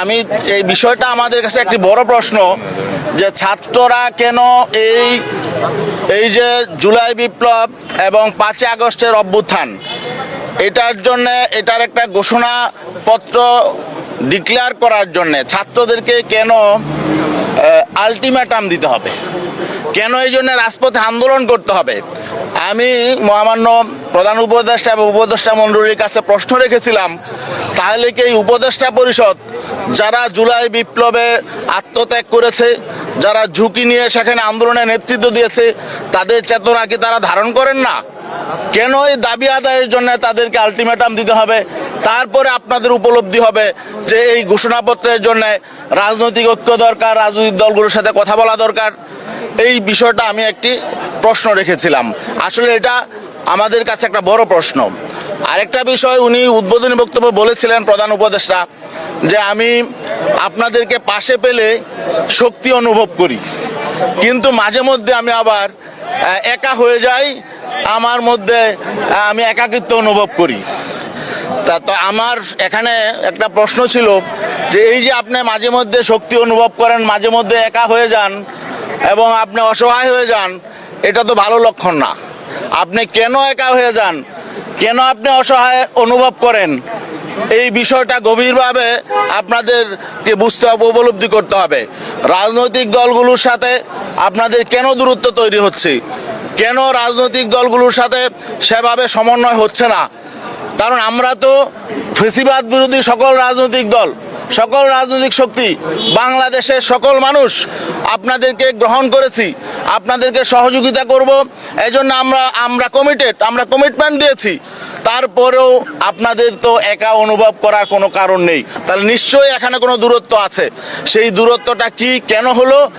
আমি এই বিষয়টা আমাদের কাছে একটি বড় প্রশ্ন যে ছাত্ররা কেন এই এই যে জুলাই বিপ্লব এবং পাঁচই আগস্টের অভ্যুত্থান, এটার জন্য, এটার একটা ঘোষণাপত্র ডিক্লেয়ার করার জন্য ছাত্রদেরকে কেন আলটিমেটাম দিতে হবে? কেন এই জন্য রাজপথে আন্দোলন করতে হবে? আমি মহামান্য প্রধান উপদেষ্টা এবং উপদেষ্টা মণ্ডলীর কাছে প্রশ্ন রেখেছিলাম, তাহলে কি এই উপদেষ্টা পরিষদ, যারা জুলাই বিপ্লবে আত্মত্যাগ করেছে, যারা ঝুঁকি নিয়ে সেখানে আন্দোলনে নেতৃত্ব দিয়েছে, তাদের চেতনা কি তারা ধারণ করেন না? কেন এই দাবি আদায়ের জন্য তাদেরকে আলটিমেটাম দিতে হবে? তারপরে আপনাদের উপলব্ধি হবে যে এই ঘোষণাপত্রের জন্য রাজনৈতিক ঐক্য দরকার, রাজনৈতিক দলগুলোর সাথে কথা বলা দরকার। এই বিষয়টা আমি একটি প্রশ্ন রেখেছিলাম। আসলে এটা আমাদের কাছে একটা বড় প্রশ্ন। আরেকটা বিষয় উনি উদ্বোধনী বক্তব্য বলেছিলেন প্রধান উপদেষ্টা, যে আমি আপনাদেরকে পাশে পেলে শক্তি অনুভব করি। কিন্তু মাঝে মধ্যে আমি আবার একা হয়ে যাই, আমার মধ্যে আমি একাকিত্ব অনুভব করি। তা, তো আমার এখানে একটা প্রশ্ন ছিল যে এই যে আপনি মাঝে মধ্যে শক্তি অনুভব করেন, মাঝে মধ্যে একা হয়ে যান এবং আপনি অসহায় হয়ে যান, এটা তো ভালো লক্ষণ না। আপনি কেন একা হয়ে যান? কেন আপনি অসহায় অনুভব করেন? এই বিষয়টা গভীরভাবে আপনাদেরকে বুঝতে হবে, উপলব্ধি করতে হবে। রাজনৈতিক দলগুলোর সাথে আপনাদের কেন দূরত্ব তৈরি হচ্ছে? কেন রাজনৈতিক দলগুলোর সাথে সেভাবে সমন্বয় হচ্ছে না? কারণ আমরা তো ফেসিবাদ বিরোধী সকল রাজনৈতিক দল। সকল রাজনৈতিক শক্তি, বাংলাদেশের সকল মানুষ আপনাদেরকে গ্রহণ করেছি, আপনাদেরকে সহযোগিতা করব। এই জন্য আমরা আমরা কমিটেড আমরা কমিটমেন্ট দিয়েছি। তারপরেও আপনাদের তো একা অনুভব করার কোনো কারণ নেই। তাহলে নিশ্চয়ই এখানে কোনো দূরত্ব আছে। সেই দূরত্বটা কি, কেন হলো?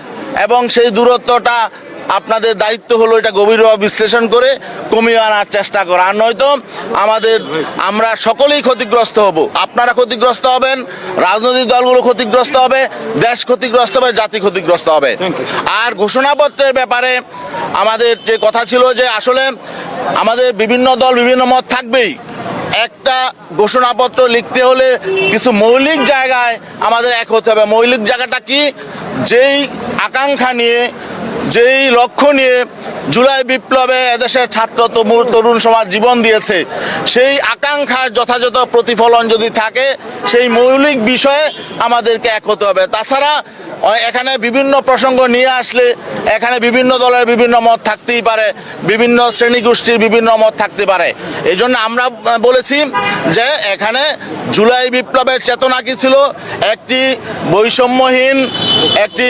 এবং সেই দূরত্বটা আপনাদের দায়িত্ব হলো এটা গভীরভাবে বিশ্লেষণ করে কমিয়ে আনার চেষ্টা করা। আর নয়তো আমাদের আমরা সকলেই ক্ষতিগ্রস্ত হব। আপনারা ক্ষতিগ্রস্ত হবেন রাজনৈতিক দলগুলো ক্ষতিগ্রস্ত হবে দেশ ক্ষতিগ্রস্ত হবে জাতি ক্ষতিগ্রস্ত হবে। আর ঘোষণাপত্রের ব্যাপারে আমাদের যে কথা ছিল যে আসলে আমাদের বিভিন্ন দল বিভিন্ন মত থাকবেই। একটা ঘোষণাপত্র লিখতে হলে কিছু মৌলিক জায়গায় আমাদের এক হতে হবে। মৌলিক জায়গাটা কি? যেই আকাঙ্ক্ষা নিয়ে যেই লক্ষ্য নিয়ে জুলাই বিপ্লবে এদেশের ছাত্র তরুণ সমাজ জীবন দিয়েছে, সেই আকাঙ্ক্ষার যথাযথ প্রতিফলন যদি থাকে, সেই মৌলিক বিষয়ে আমাদেরকে এক হতে হবে। তাছাড়া এখানে বিভিন্ন প্রসঙ্গ নিয়ে আসলে এখানে বিভিন্ন দলের বিভিন্ন মত থাকতেই পারে, বিভিন্ন শ্রেণি গোষ্ঠীর বিভিন্ন মত থাকতে পারে। এই জন্য আমরা বলেছি যে এখানে জুলাই বিপ্লবের চেতনা কি ছিল? একটি বৈষম্যহীন, একটি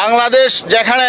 বাংলাদেশ যেখানে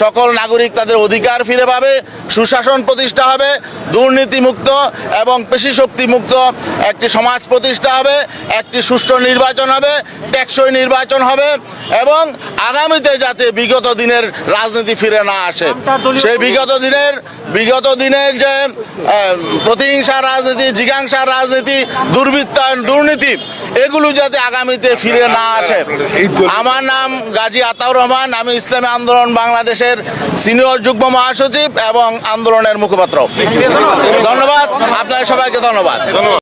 সকল নাগরিক তাদের অধিকার ফিরে পাবে সুশাসন প্রতিষ্ঠা হবে দুর্নীতিমুক্ত এবং পেশি শক্তি মুক্ত একটি সমাজ প্রতিষ্ঠা হবে একটি সুষ্ঠু নির্বাচন হবে টেকসই নির্বাচন হবে এবং আগামীতে যাতে বিগত দিনের রাজনীতি ফিরে না আসে। সেই বিগত দিনের বিগত দিনের যে প্রতিহিংসা রাজনীতি জিজ্ঞাংসা রাজনীতি দুর্বৃত্তায়ন দুর্নীতি এগুলো যাতে আগামীতে ফিরে না আসে। আমার নাম গাজী আতাউর রহমান আমি ইসলামী আন্দোলন বাংলাদেশের সিনিয়র যুগ্ম মহাসচিব এবং আন্দোলনের মুখপাত্র। ধন্যবাদ। আপনাদের সবাইকে ধন্যবাদ।